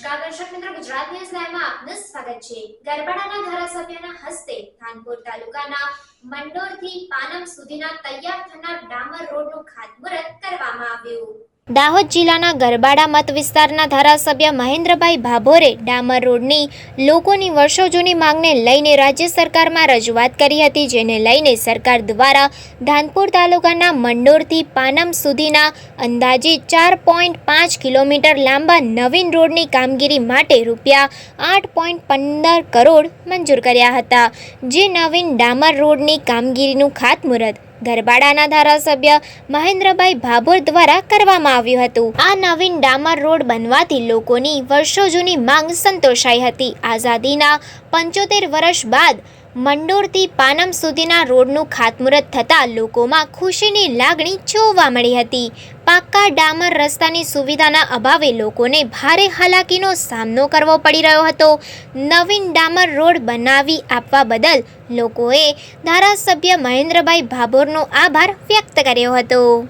નમસ્કાર દર્શક મિત્રો, ગુજરાત ન્યૂઝ લાઈવમાં આપનું સ્વાગત છે. ગરબાડાના ધારાસભ્યના હસ્તે થાનપુર તાલુકાના મંડોરથી પાનમ સુધીના તૈયાર થનાર ડામર રોડનું ખાતમુહૂર્ત કરવામાં આવ્યું. દાહોદ જિલ્લાના ગરબાડા મત વિસ્તારના ધારાસભ્ય મહેન્દ્રભાઈ ભાભોરે ડામર રોડની લોકોની વર્ષો જૂની માંગને લઈને રાજ્ય સરકારમાં રજૂઆત કરી હતી, જેને લઈને સરકાર દ્વારા ધાનપુર તાલુકાના મંડોરથી પાનમ સુધીના અંદાજે ચાર પોઈન્ટ પાંચ કિલોમીટર લાંબા નવીન રોડની કામગીરી માટે રૂપિયા આઠ પોઈન્ટ પંદર કરોડ મંજૂર કર્યા હતા. જે નવીન ડામર રોડની કામગીરીનું ખાતમુહૂર્ત ગરબાડાના ધારાસભ્ય મહેન્દ્રભાઈ ભાભોર દ્વારા કરવામાં આવ્યું હતું. આ નવીન ડામર રોડ બનવાથી લોકોની વર્ષો જૂની માંગ સંતોષાઈ હતી. આઝાદીના પંચોતેર વર્ષ બાદ મંડોરથી પાનમ સુધીના રોડનું ખાતમુહૂર્ત થતાં લોકોમાં ખુશીની લાગણી જોવા મળી હતી. પાક્કા ડામર રસ્તાની સુવિધાના અભાવે લોકોને ભારે હાલાકીનો સામનો કરવો પડી રહ્યો હતો. નવીન ડામર રોડ બનાવી આપવા બદલ લોકોએ ધારાસભ્ય મહેન્દ્રભાઈ ભાભોરનો આભાર વ્યક્ત કર્યો હતો.